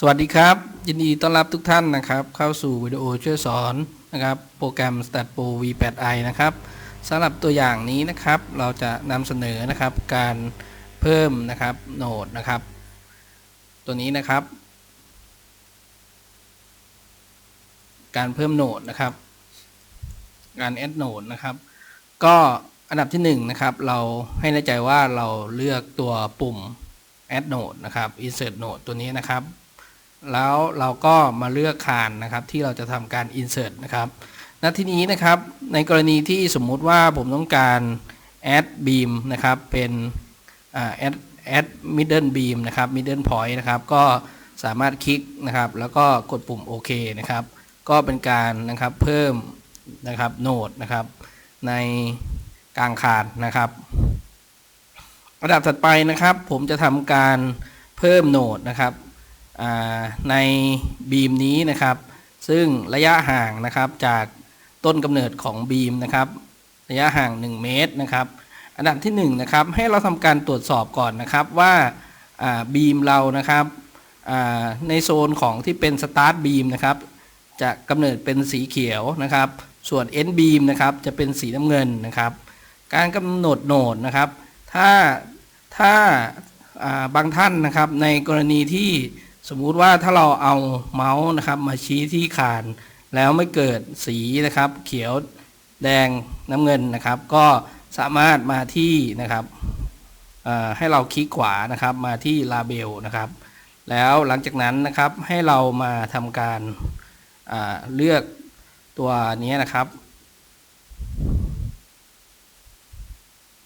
สวัสดีครับ ยินดีต้อนรับทุกท่านนะครับ เข้าสู่วิดีโอช่วยสอนนะครับ โปรแกรม StatPro V8i นะครับสำหรับตัวอย่างนี้นะครับ เราจะนำเสนอนะครับการเพิ่มนะครับโหนดนะครับ ตัวนี้นะครับ การเพิ่มโหนดนะครับ การแอดโหนดนะครับ ก็อันดับที่หนึ่งนะครับ เราให้แน่ใจว่าเราเลือกตัวปุ่ม add node นะครับ insert node ตัวนี้นะครับ แล้วเราก็มาเลือกคานนะครับที่เราจะทำการ insert นะครับณที่นี้นะครับในกรณีที่สมมุติว่าผมต้องการ add beam นะครับเป็นอ่า add add middle beam นะครับ middle point นะครับก็สามารถคลิกนะครับแล้วก็กดปุ่มโอเคนะครับก็เป็นการนะครับเพิ่มนะครับโนดนะครับในกลางคานนะครับระดับถัดไปนะครับ ผมจะทำการเพิ่มโนดนะครับ ในบีมนี้นะครับ ซึ่งระยะห่างนะครับจากต้นกำเนิดของบีมนะครับ ระยะห่าง 1 เมตรนะครับ อันดับที่1นะครับให้เราทำการตรวจสอบก่อนนะครับว่าบีมเรานะครับในโซนของที่เป็นสตาร์ทบีมนะครับจะกำเนิดเป็นสีเขียวนะครับ ส่วน end beam นะครับจะเป็นสีน้ำเงินนะครับ การกำหนดโหนดนะครับ ถ้าถ้าบางท่านนะครับในกรณีที่ สมมุติว่าถ้าเราเอาเมาส์นะครับมาชี้ที่คาน แล้วไม่เกิดสีนะครับ เขียวแดงน้ำเงินนะครับ ก็สามารถมาที่นะครับให้เราคลิกขวานะครับมาที่ลาเบลนะครับ แล้วหลังจากนั้นนะครับให้เรามาทำการาเลือกตัวนี้นะครับ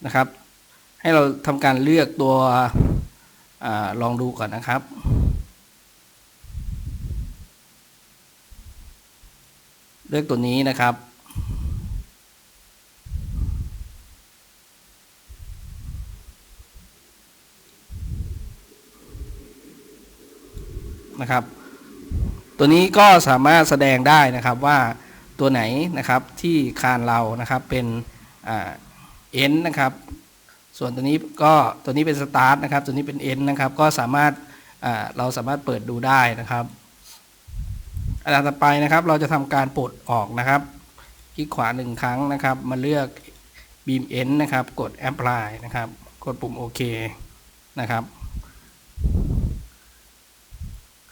นะครับ ให้เราทำการเลือกตัวอลองดูก่อนนะครับ เลือกตัวนี้นะครับ นะครับ ตัวนี้ก็สามารถแสดงได้นะครับว่าตัวไหนนะครับที่คานเรานะครับเป็นเอ็นนะครับ ส่วนตัวนี้ก็ตัวนี้เป็นสตาร์ทนะครับ ตัวนี้เป็นเอ็นนะครับ ก็สามารถเราสามารถเปิดดูได้นะครับ อันดับต่อไปนะครับ เราจะทำการปลดออกนะครับ คลิกขวาหนึ่งครั้งนะครับ มาเลือกบีมเอ็นนะครับ กด apply นะครับ กดปุ่มโอเคนะครับ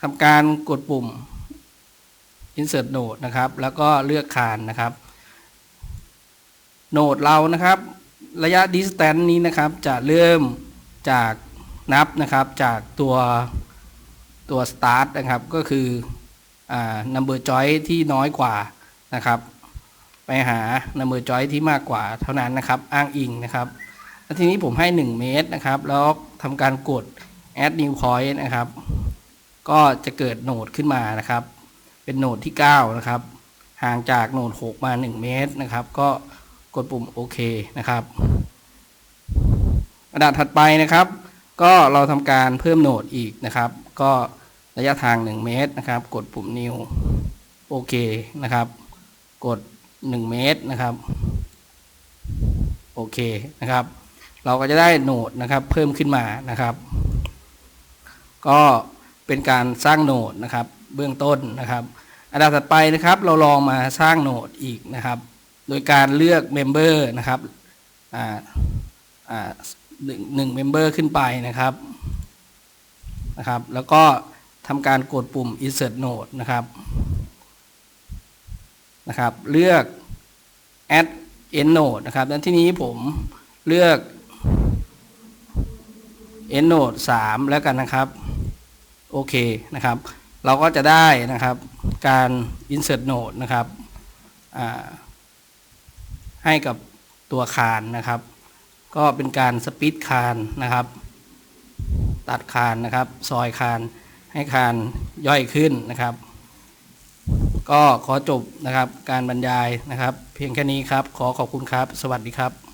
ทำการกดปุ่ม insert node นะครับ แล้วก็เลือกคานนะครับ โนดเรานะครับ ระยะ distance นี้นะครับ จะเริ่มจากนับนะครับจากตัวตัว start นะครับ ก็คือ number joint ที่น้อยกว่านะครับ ไปหา number joint ที่มากกว่าเท่านั้นนะครับ อ้างอิงนะครับแล้วทีนี้ผมให้ 1 เมตรนะครับ แล้วทำการกด add new point นะครับ ก็จะเกิดโหนดขึ้นมานะครับ เป็นโหนดที่ 9 นะครับ ห่างจากโหนด 6 มา 1 เมตรนะครับ ก็กดปุ่มโอเคนะครับกระดาษถัดไปนะครับ ก็เราทำการเพิ่มโหนดอีกนะครับ ก็ ระยะทาง 1 เมตรนะครับ กดปุ่มนิวโอเคนะครับ กด 1 เมตรนะครับ โอเคนะครับ เราก็จะได้โหนดนะครับเพิ่มขึ้นมานะครับ ก็เป็นการสร้างโหนดนะครับ เบื้องต้นนะครับอันดับถัดไปนะครับ เราลองมาสร้างโหนดอีกนะครับ โดยการเลือกเมมเบอร์นะครับอ่าอ่าหนึ่งหนึ่งเมมเบอร์ขึ้นไปนะครับนะครับ แล้วก็ ทำการกดปุ่ม insert node นะครับนะครับ เลือก add end node นะครับดังที่นี้ผมเลือก end node 3 แล้วกันนะครับ โอเคนะครับ เราก็จะได้นะครับการ insert node นะครับให้กับตัวคานนะครับ ก็เป็นการสปิดคานนะครับ ตัดคานนะครับ ซอยคาน ให้คานย่อยขึ้นนะครับ ก็ขอจบนะครับการบรรยายนะครับ เพียงแค่นี้ครับ ขอขอบคุณครับ สวัสดีครับ